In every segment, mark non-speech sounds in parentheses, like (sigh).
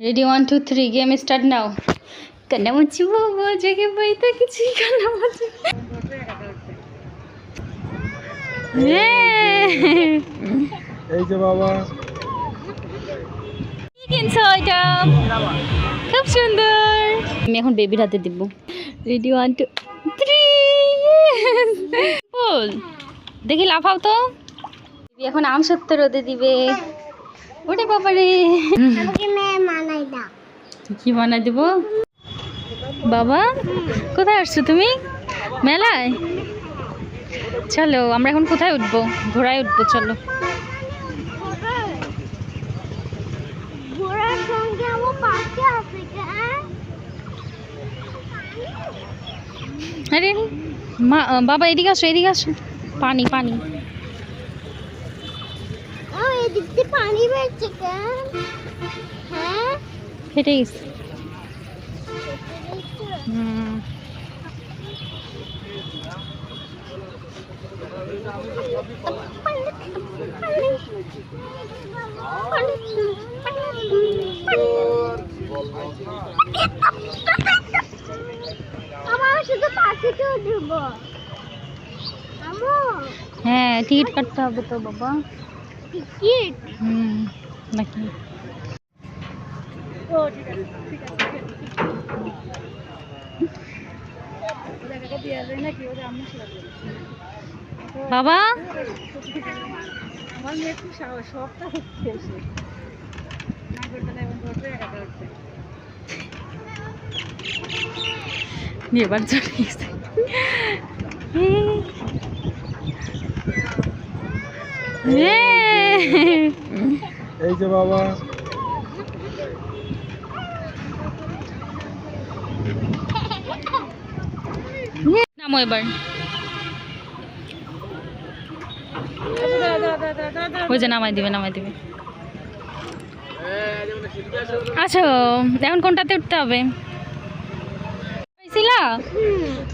Ready one two three game start নাও কেন কান্নামাছি বাবা জেগে বইতে কিছু কান্নামাছি এই যে বাবা কি কিনছো এটা? খুব সুন্দর। আমি এখন বেবির হাতে দিব। রেডি ওয়ান টু থ্রি বল দেখি লাফাও তো। এখন আম সত্য রোদে দিবে। ওরে বাবারে। কি বানাই দিব? বাবা কোথায় আসছো তুমি? মেলায়? চলো আমরা এখন কোথায় উঠবো? ঘোড়ায় উঠবো চলো। আরে মা বাবা এদিকে আসো এদিকে আসো। পানি পানি। ও এদিক দিয়ে পানি বেরছে কেন হ্যাঁ ফেটে গেছে হুম আমার শুধু পাখিতে উঠব আমো হ্যাঁ টিকিট কাটতে হবে তো বাবা টিকিট হুম নাকি? ও ঠিক আছে বাবা? আমার মেয়ে খুব শখটা হচ্ছে এবার চলে গেছে (laughs) এই যে বাবা। নামো এবার। ওই যে নামাই দিবে নামাই দিবে। আচ্ছা এখন কোনটাতে উঠতে হবে?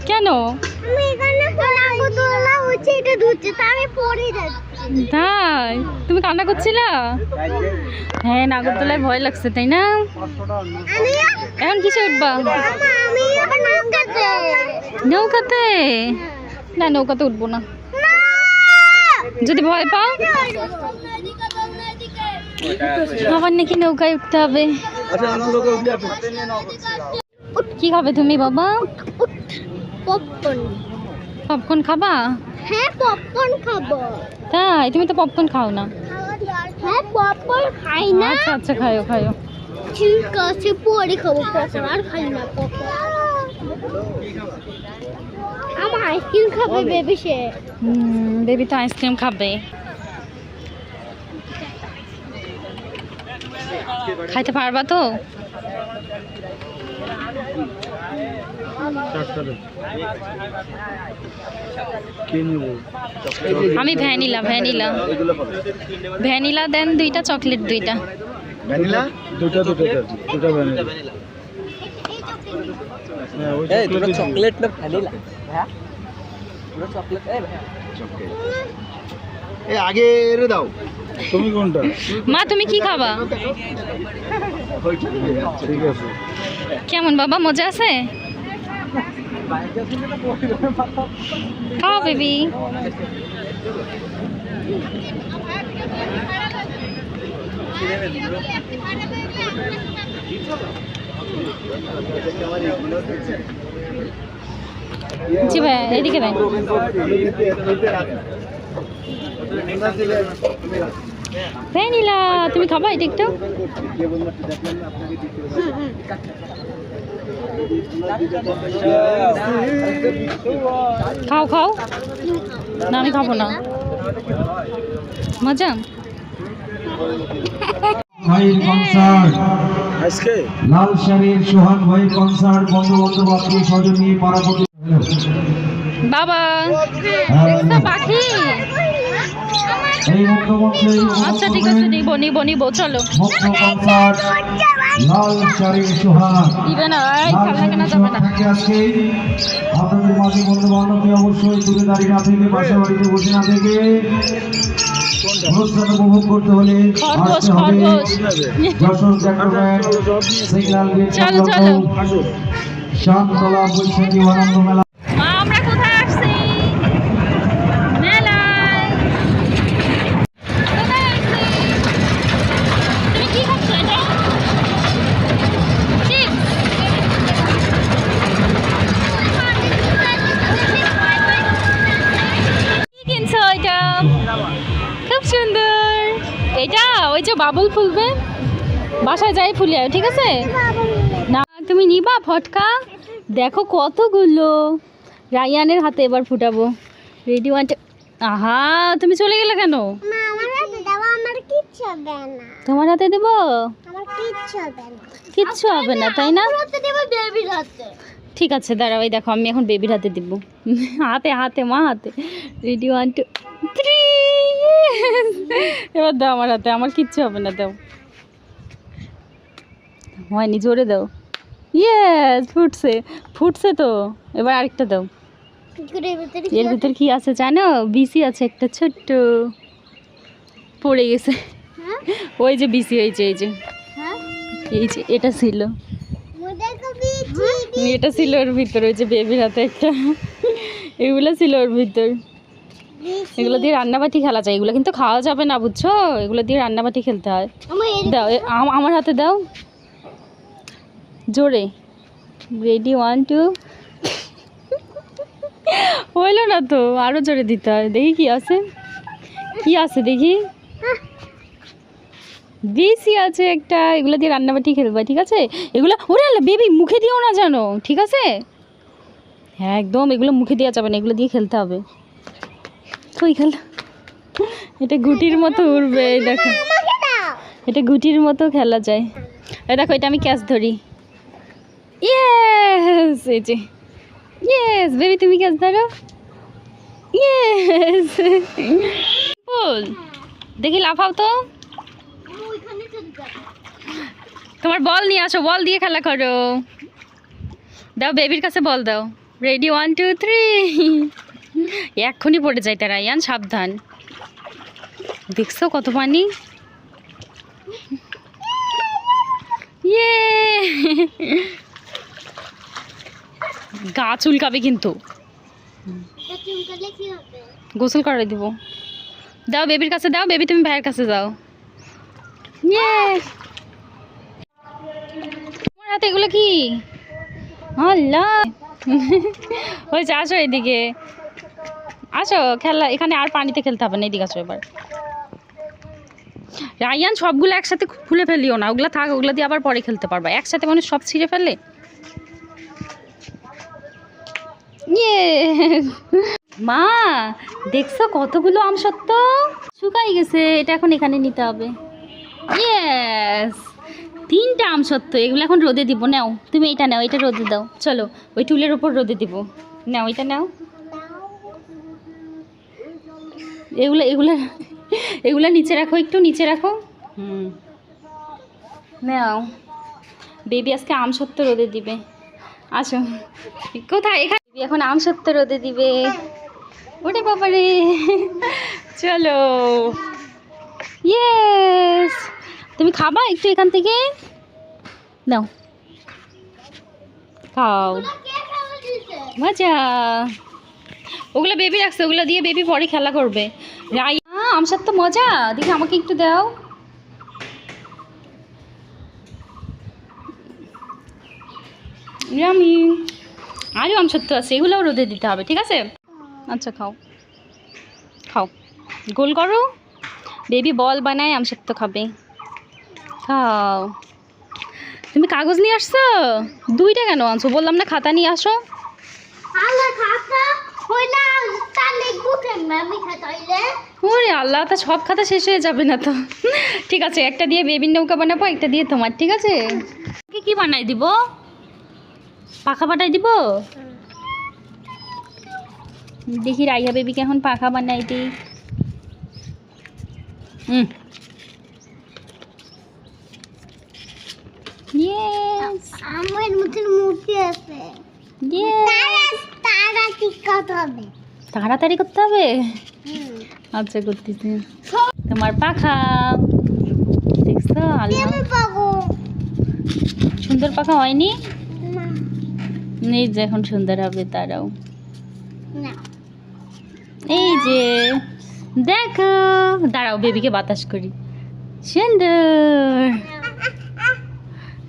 কেন? আমি এখানে নাগরদোলা হচ্ছে এটা ধরছে তা আমি পড়ে যাচ্ছি। তাই? তুমি কান্না করছিলা? হ্যাঁ নাগরদোলায় ভয় লাগছে তাই না? এখন কিসে উঠবা? নৌকাতে? নৌকাতে না নৌকাতে উঠবো না। যদি ভয় পাও। আবার নাকি নৌকায় উঠতে হবে। কি খাবে তুমি বাবা? পপকর্ন পপকর্ন খাবা? হ্যাঁ পপকর্ন খাব। তাই? তুমি তো পপকর্ন খাও না। হ্যাঁ পপকর্ন খাই না। আচ্ছা আচ্ছা খাইও খাইও। ঠিক আছে পরে খাব পপকর্ন আর খাই না পপকর্ন আমার আইসক্রিম খাবে বেবি সে। বেবি তো আইসক্রিম খাবে। খাইতে পারবা তো? নিব আমি ভ্যানিলা ভ্যানিলা। ভ্যানিলা দেন দুইটা চকলেট দুইটা। ভ্যানিলা? দুটো দুটো দুটো ভ্যানিলা। হ্যাঁ এই দুটো চকলেট না ভ্যানিলা। হ্যাঁ? দুটো চকলেট এই ভাইয়া এই আগে এরে দাও। তুমি কোনটা? মা তুমি কি খাবা? ঠিক আছে। কেমন বাবা মজা আছে? খাও বেবি জি ভাই এদিকে দেন ভ্যানিলা তুমি খাবা এটা একটু খাও খাও। না আমি খাব না। মজা? ভাই কনসার্ট। আজকে? লাল শাড়ির সোহান ভাই কনসার্ট বঙ্গবন্ধু বাপু সজনী পারাপতি বাবা। হ্যাঁ, পাখি। আচ্ছা ঠিক আছে নিবো নিবো নিবো চলো। লাল শাড়ির সোহান। দিবে না এই খেলনা কেনা যাবে না। আজকে আপনাদের মাঝে বন্ধু বান্ধবকে অবশ্যই দূরে দাঁড়িয়ে না থেকে পাশে বাড়িতে বসে না থেকে অনুষ্ঠান উপভোগ করতে হলে আসতে হবে। Jessore cantonment signal gate Shantala বৈশাখী আনন্দ মেলা। বাবুল ফুলবে? বাসায় যাই ফুলে ঠিক আছে? না তুমি নিবা ফটকা? দেখো কতগুলো। রায়ানের হাতে এবার ফুটাবো। রেডি ওয়ান আহা তুমি চলে গেলে কেন? তোমার হাতে দেবো? কিচ্ছু হবে না। তাই না? ঠিক আছে দাঁড়াও এই দেখো আমি এখন বেবির হাতে দিব। হাতে হাতে মা হাতে। রেডি ওয়ান টু থ্রি (laughs) এবার দাও আমার হাতে আমার কিচ্ছু হবে না দাও। হয়নি জোরে দাও। ইয়েস ফুটছে ফুটছে তো। এবার আরেকটা দাও। এর ভিতর কি আছে জানো? বিসি আছে একটা ছোট্ট। পড়ে গেছে। হ্যাঁ? ওই যে বিসি হয়েছে এই যে হ্যাঁ? এই যে এটা ছিল। মোদের এটা ছিল ওর ভিতর ওই যে বেবির হাতে একটা। এগুলো ছিল ওর ভিতর। এগুলো দিয়ে রান্নাবাটি খেলা যায় এগুলো কিন্তু খাওয়া যাবে না বুঝছ? এগুলো দিয়ে রান্নাবাটি খেলতে হয়। দাও আমার হাতে দাও। জোরে। রেডি ওয়ান টু হইল না তো আরও জোরে দিতে হয়। দেখি কি আছে। কি আছে দেখি? বেশি আছে একটা এগুলো দিয়ে রান্নাবাটি খেলবা ঠিক আছে? এগুলো ওরে বেবি মুখে দিও না জানো ঠিক আছে? হ্যাঁ একদম এগুলো মুখে দেওয়া যাবে না এগুলো দিয়ে খেলতে হবে। কই খেল। এটা গুটির মতো উড়বে এই দেখো। এটা গুটির মতো খেলা যায়। এই দেখো এটা আমি ক্যাচ ধরি। ইয়েস এই যে। ইয়েস বেবি তুমি ক্যাচ ধরো। ইয়েস বল দেখি লাফাও তো। তোমার বল নিয়ে আসো বল দিয়ে খেলা করো। দাও বেবির কাছে বল দাও। রেডি ওয়ান টু থ্রি এক্ষুনি পড়ে যায় তারা ইয়ান সাবধান। দেখছ কত পানি ইয়ে! গা চুলকাবে কিন্তু। গোসল করে দিব। দাও বেবির কাছে দাও, বেবি তুমি ভাইয়ের কাছে যাও। ইয়ে! তোমার হাতে এগুলো কি? আল্লাহ! হয়েছে, আসো এদিকে। আসো খেলা, এখানে আর পানিতে খেলতে হবে না, এদিকে আসো এবার। রায়ান, সবগুলো একসাথে খুলে ফেলিও না, ওগুলো থাক, ওগুলো দিয়ে আবার পরে খেলতে পারবা। একসাথে মানুষ সব ছিঁড়ে ফেললে ইয়ে। মা, দেখছ কতগুলো আম সত্য শুকাই গেছে, এটা এখন এখানে নিতে হবে। ইয়েস, তিনটা আম সত্য এগুলো এখন রোদে দিব, নাও। তুমি এটা নাও, এটা রোদে দাও। চলো, ওই টুলের উপর রোদে দিব। নাও, এটা নাও। এগুলো এগুলো এগুলো নিচে রাখো একটু নিচে রাখো। হুম। নাও। বেবি আজকে আম সত্য রোদে দিবে। আসো। কোথায়? এখানে। এখন আম সত্য রোদে দিবে। ওরে বাবারে চলো। ইয়েস তুমি খাবা একটু এখান থেকে? নাও। খাও। মজা। ওগুলো বেবি রাখছে, ওগুলো দিয়ে বেবি পরে খেলা করবে। রাই আমসার তো মজা, দেখি আমাকে একটু দাও। আমি আরও আমসার তো আছে, এগুলোও রোদে দিতে হবে, ঠিক আছে? আচ্ছা খাও। খাও। গোল করো। বেবি বল বানায় তো খাবে। খাও। তুমি কাগজ নিয়ে আসছো? দুইটা কেন আনছো? বললাম না, খাতা নিয়ে আসো। খাতা। ওরে আল্লাহ তা সব খাতা শেষ হয়ে যাবে না তো। ঠিক আছে একটা দিয়ে বেবির নৌকা বানাবো একটা দিয়ে তোমার ঠিক আছে? কি বানাই দিব? পাখা বানাই দিব? দেখি রাইয়া বেবিকে এখন পাখা বানাই দিই। হুম আমার মধ্যে মূর্তি আছে। তাড়াতাড়ি করতে হবে। আচ্ছা করতেছি। তোমার পাখা। দেখছ আল্লাহ। সুন্দর পাখা হয়নি? না। এই যে এখন সুন্দর হবে তারাও এই যে দেখো। দাঁড়াও বেবিকে বাতাস করি। সুন্দর।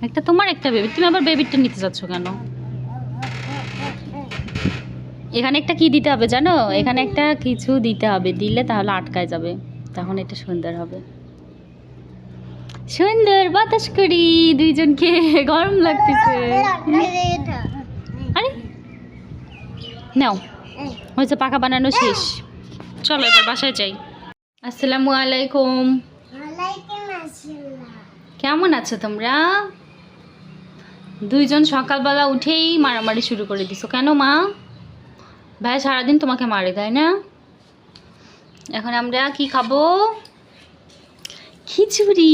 একটা তোমার একটা বেবি। তুমি আবার বেবিটা নিতে যাচ্ছ কেন? এখানে একটা কি দিতে হবে জানো? এখানে একটা কিছু দিতে হবে। দিলে তাহলে আটকায় যাবে। তখন এটা সুন্দর হবে। সুন্দর বাতাস করি দুইজনকে। গরম লাগতেছে। আরে! নাও। হয়েছে পাকা বানানো শেষ। চলো এবার বাসায় যাই। আসসালামু আলাইকুম। কেমন আছো তোমরা? দুইজন সকালবেলা উঠেই মারামারি শুরু করে দিছো। কেন মা? ভাই সারাদিন তোমাকে মারে তাই না? এখন আমরা কি খাব? খিচুড়ি।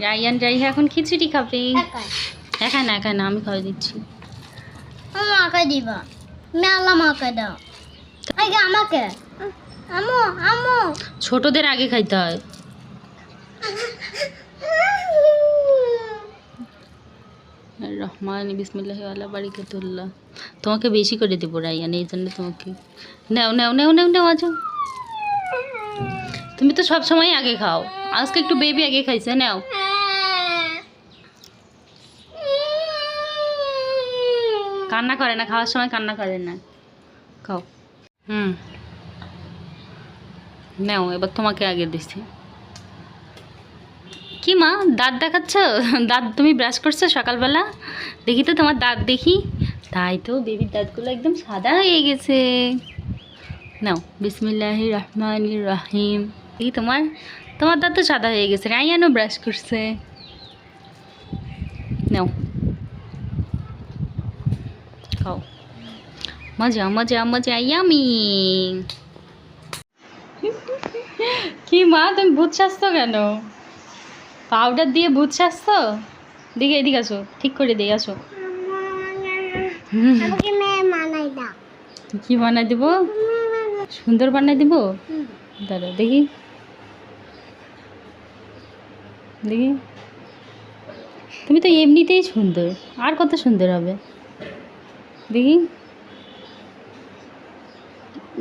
রাইয়ান রাইহা এখন খিচুড়ি খাবে। একা। একা না একা না আমি খাওয়াই দিচ্ছি। আমাকে দিবা। মেলা আমাকে দাও। আগে আমাকে। আমো আমো ছোটদের আগে খাইতে হয়। রহমান, বিসমিল্লাহ আল্লাহ, বারিকাতুল্লাহ। তোমাকে বেশি করে দেবো, রাইয়ান, এই জন্য তোমাকে। নেও নেও নেও নেও নেও আজ তুমি তো সব সময় আগে খাও। আজকে একটু বেবি আগে খাইছে, নাও। কান্না করে না, খাওয়ার সময় কান্না করে না। খাও। হুম। নেও, এবার তোমাকে আগে দিচ্ছি কি মা দাঁত দেখাচ্ছ? দাঁত তুমি ব্রাশ করছ সকালবেলা? দেখি তো তোমার দাঁত দেখি। তাই তো বেবির দাঁতগুলো একদম সাদা হয়ে গেছে। নাও বিসমিল্লাহ রহমান রাহিম। দেখি তোমার তোমার দাঁত তো সাদা হয়ে গেছে। রাইয়ানও ব্রাশ করছে। নাও। খাও। মজা মজা মজা ইয়ামি কি মা, তুমি ভূত সাজতো কেন? পাউডার দিয়ে ভূত সাজতো দিকে এদিকে আসো, ঠিক করে দিয়ে আসো। কি বানাই দিব? সুন্দর বানাই দিব? দাদা, দেখি। দেখি। তুমি তো এমনিতেই সুন্দর, আর কত সুন্দর হবে? দেখি।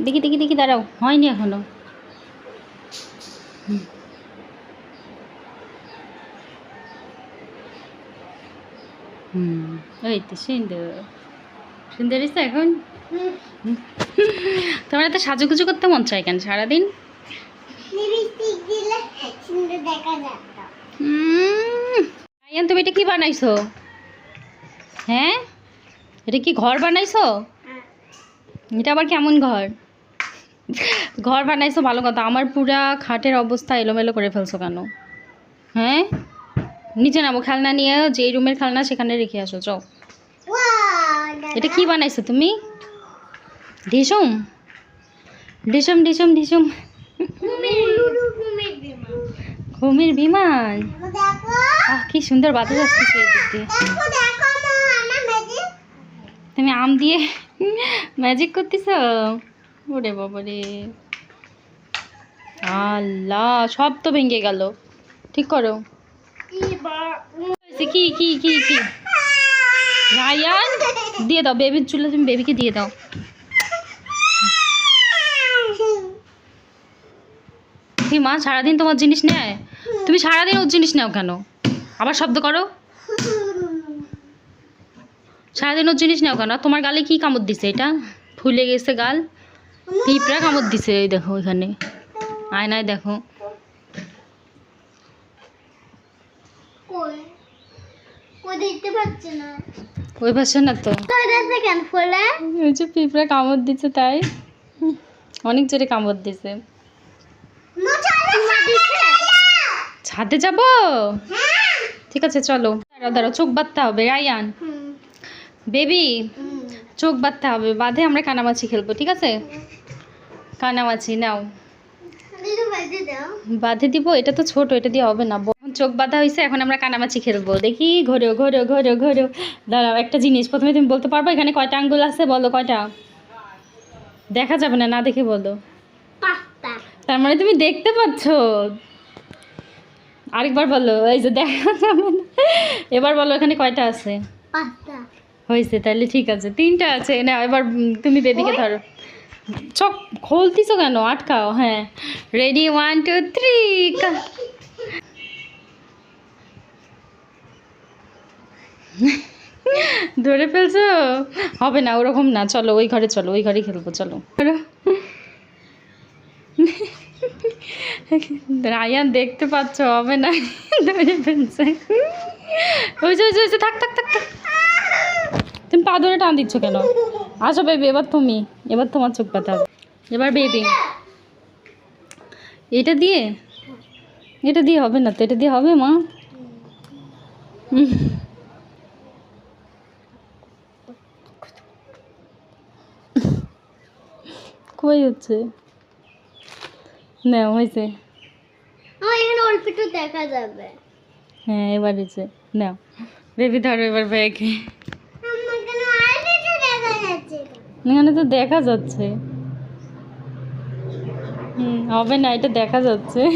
দেখি দেখি দেখি, দাঁড়াও, হয়নি এখনও। হুম। হুম ওই তো সুন্দর সুন্দর হয়েছে এখন তোমার এত সাজুগুজু করতে মন চায় কেন সারাদিন আয়ান তুমি এটা কি বানাইছো হ্যাঁ এটা কি ঘর বানাইছো？এটা আবার কেমন ঘর。ঘর বানাইছো ভালো কথা। আমার পুরা খাটের অবস্থা এলোমেলো করে ফেলছো কেন? হ্যাঁ নিচে নামো, খেলনা নিয়ে যে রুমের খেলনা সেখানে রেখে আসো, যাও। এটা কি বানাইছো তুমি? ঢিসুম ঢিসুম ঢিসুম ঢিসুম ঘুমের বিমান। কি সুন্দর বাতাস আসতেছে তুমি আম দিয়ে ম্যাজিক করতেছ? ওরে বাবা রে আল্লাহ, সব তো ভেঙে গেল। ঠিক করো। কি কি কি কি? রায়ান, দিয়ে দাও বেবির চুলে তুমি বেবিকে দিয়ে দাও। কি মা, সারাদিন তোমার জিনিস নেয়? তুমি সারাদিন ওর জিনিস নাও কেন? আবার শব্দ করো। সারাদিন ওর জিনিস নাও কেন? তোমার গালে কি কামড় দিছে এটা? ফুলে গেছে গাল। পিঁপড়া কামড় দিছে, এই দেখো এখানে। আয়নায় দেখো। কই? কই দেখতে পাচ্ছি না। তো? কই কেন ফুলে? ওই যে পিঁপড়া কামড় দিচ্ছে তাই। অনেক জোরে কামড় দিছে। ছাদে যাব? ঠিক আছে চলো। দাঁড়াও দাঁড়াও চোখ বাঁধতে হবে রায়ান। বেবি চোখ বাঁধতে হবে। বাঁধে আমরা কানামাছি খেলব ঠিক আছে? কানামাছি নাও। বাঁধে দিব এটা তো ছোট এটা দিয়ে হবে না চোখ বাঁধা হয়েছে এখন আমরা কানামাছি খেলব। দেখি ঘোরো ঘোরো ঘোরো ঘোরো। দাঁড়াও একটা জিনিস প্রথমে তুমি বলতে পারব এখানে কয়টা আঙ্গুল আছে বলো কয়টা? দেখা যাবে না না দেখে বলো। তার মানে তুমি দেখতে পাচ্ছ? আরেকবার বলো এই যে দেখা যাবে না। এবার বলো এখানে কয়টা আছে? হয়েছে তাহলে ঠিক আছে তিনটা আছে। না এবার তুমি বেবিকে ধরো। চক খোলতিছো কেন? আটকাও হ্যাঁ। রেডি ওয়ান টু থ্রি ধরে ফেলছো? হবে না ওরকম না। চলো ওই ঘরে চলো ওই ঘরে খেলব চলো। রায়ান দেখতে পাচ্ছ হবে না। ধরে ফেলছে। ওই যে ওই যে, থাক থাক থাক থাক। তুমি পা ধরে টান দিচ্ছ কেন? আসো বেবি এবার তুমি এবার তোমার চোখ হবে। এবার বেবি এটা দিয়ে? এটা দিয়ে হবে না তো এটা দিয়ে হবে মা? উম। কই হচ্ছে? না হয়েছে। আমার এখানে অল্প একটু দেখা যাবে। হ্যাঁ এবার হয়েছে। নাও বেবি ধরো এবার ব্যাগে এখানে তো দেখা যাচ্ছে। হুম হবে না এটা দেখা যাচ্ছে। (laughs)